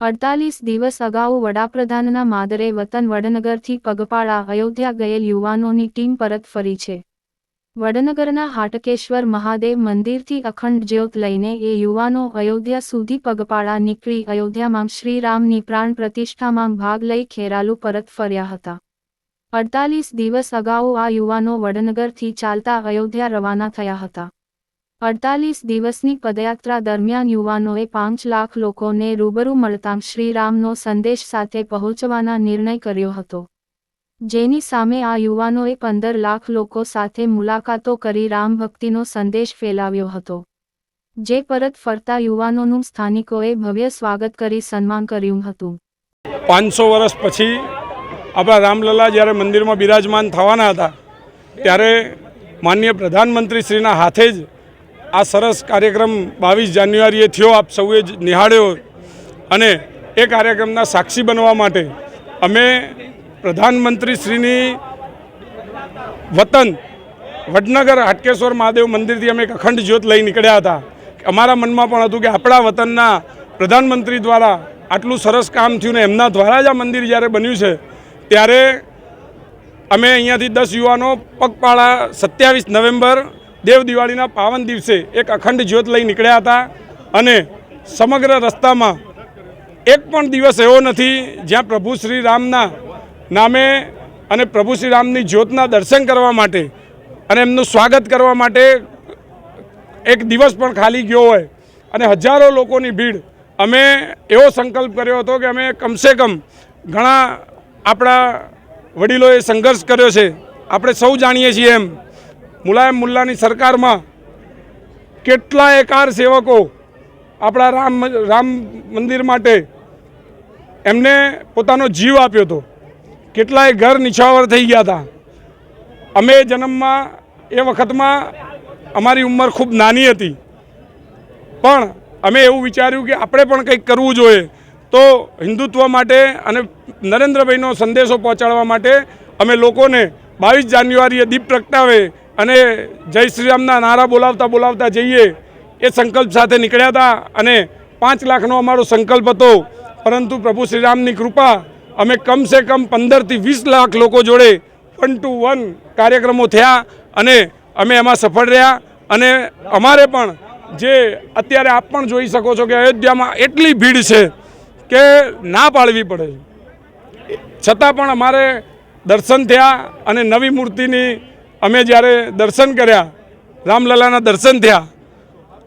અડતાલીસ દિવસ અગાઉ વડાપ્રધાનના માદરે વતન વડનગરથી પગપાળા અયોધ્યા ગયેલ યુવાનોની ટીમ પરત ફરી છે. વડનગરના હાટકેશ્વર મહાદેવ મંદિરથી અખંડ જ્યોત લઈને એ યુવાનો અયોધ્યા સુધી પગપાળા નીકળી અયોધ્યામાં શ્રીરામની પ્રાણ પ્રતિષ્ઠામાં ભાગ લઈ ખેરાલુ પરત ફર્યા હતા. અડતાલીસ દિવસ અગાઉ આ યુવાનો વડનગરથી ચાલતા અયોધ્યા રવાના થયા હતા. અડતાલીસ દિવસની પદયાત્રા દરમિયાન યુવાનોએ પાંચ લાખ લોકોને રૂબરૂ મળતા શ્રીરામનો સંદેશ સાથે પહોંચવાના નિર્ણય કર્યો હતો. જેની સામે આ યુવાનોએ પંદર લાખ લોકો સાથે મુલાકાતો કરી રામ ભક્તિનો સંદેશ ફેલાવ્યો હતો. જે પરત ફરતા યુવાનોનું સ્થાનિકોએ ભવ્ય સ્વાગત કરી સન્માન કર્યું હતું. પાંચસો વર્ષ પછી આપણા રામલલા જ્યારે મંદિરમાં બિરાજમાન થવાના હતા, ત્યારે માનનીય પ્રધાનમંત્રી શ્રીના હાથે જ આ સરસ કાર્યક્રમ બાવીસ જાન્યુઆરીએ થયો, આપ સૌએ નિહાળ્યો. અને એ કાર્યક્રમના સાક્ષી બનવા માટે અમે પ્રધાનમંત્રી શ્રીની વતન વડનગર હાટકેશ્વર મહાદેવ મંદિરથી અમે એક અખંડ જ્યોત લઈ નીકળ્યા હતા. અમારા મનમાં પણ હતું કે આપણા વતનના પ્રધાનમંત્રી દ્વારા આટલું સરસ કામ થયું ને એમના દ્વારા જ આ મંદિર જ્યારે બન્યું છે, ત્યારે અમે અહીંયાથી દસ યુવાનો પગપાળા સત્યાવીસ નવેમ્બર દેવ દિવાળીના પાવન દિવસે એક અખંડ જ્યોત લઈ નીકળ્યા હતા અને સમગ્ર રસ્તામાં એક પણ દિવસ એવો નથી જ્યાં પ્રભુ શ્રી રામના નામે અને પ્રભુ શ્રી રામની જ્યોતના દર્શન કરવા માટે અને એમનું સ્વાગત કરવા માટે એક દિવસ પણ ખાલી ગયો હોય. અને હજારો લોકોની ભીડ. અમે એવો સંકલ્પ કર્યો હતો કે અમે કમસે કમ ઘણા આપણા વડીલોએ સંઘર્ષ કર્યો છે. આપણે સૌ જાણીએ છીએ એમ. મુલાયમ મુલ્લાની સરકારમાં કેટલાય કાર સેવકો આપણા રામ રામ મંદિર માટે એમને પોતાનો જીવ આપ્યો હતો. કેટલાય ઘર નિછાવર થઈ ગયા હતા. અમે જન્મમાં એ વખતમાં અમારી ઉંમર ખૂબ નાની હતી. પણ અમે એવું વિચાર્યું કે આપણે પણ કંઈક કરવું જોઈએ. તો હિન્દુત્વ માટે અને નરેન્દ્રભાઈનો સંદેશો પહોંચાડવા માટે અમે લોકોને બાવીસ જાન્યુઆરીએ દીપ પ્રગટાવે અને જય શ્રીરામના નારા બોલાવતા બોલાવતા જઈએ એ સંકલ્પ સાથે નીકળ્યા હતા અને પાંચ લાખનો અમારો સંકલ્પ હતો. પરંતુ પ્રભુ શ્રીરામની કૃપા અમે કમસે કમ પંદરથી વીસ લાખ લોકો જોડે વન ટુ વન કાર્યક્રમો થયા અને અમે એમાં સફળ રહ્યા. અને અમારે પણ જે અત્યારે આપ પણ જોઈ શકો છો કે અયોધ્યામાં એટલી ભીડ છે કે ના પાડવી પડે. છતાં પણ અમારે દર્શન થયા અને નવી મૂર્તિની અમે જ્યારે દર્શન કર્યા, રામલલાના દર્શન થયા,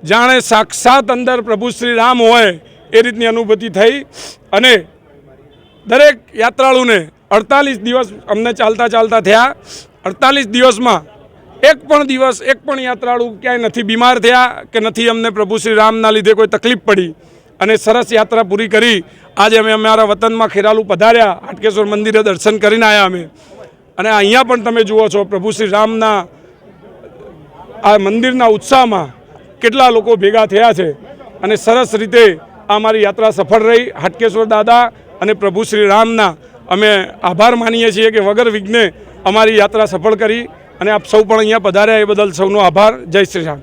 જાણે સાક્ષાત અંદર પ્રભુ શ્રી રામ હોય એ રીતની અનુભૂતિ થઈ અને દરેક યાત્રાળુને અડતાલીસ દિવસ અમને ચાલતા ચાલતા થયા. અડતાલીસ દિવસમાં એક પણ દિવસ, એક પણ યાત્રાળુ ક્યાંય નથી બીમાર થયા કે નથી અમને પ્રભુ શ્રી રામના લીધે કોઈ તકલીફ પડી. અને સરસ યાત્રા પૂરી કરી. આજે અમે અમારા વતનમાં ખેરાલુ પધાર્યા. હાટકેશ્વર મંદિરે દર્શન કરીને આવ્યા અમે. અને અહીંયા પણ તમે જુઓ છો, પ્રભુ શ્રી રામના આ મંદિરના ઉત્સાહમાં કેટલા લોકો ભેગા થયા છે અને સરસ રીતે આ મારી યાત્રા સફળ રહી. હાટકેશ્વર દાદા અને પ્રભુ શ્રી રામના અમે આભાર માનીએ છીએ કે વગર વિઘ્ને અમારી યાત્રા સફળ કરી અને આપ સૌ પણ અહીંયા પધાર્યા એ બદલ સૌનો આભાર. જય શ્રી રામ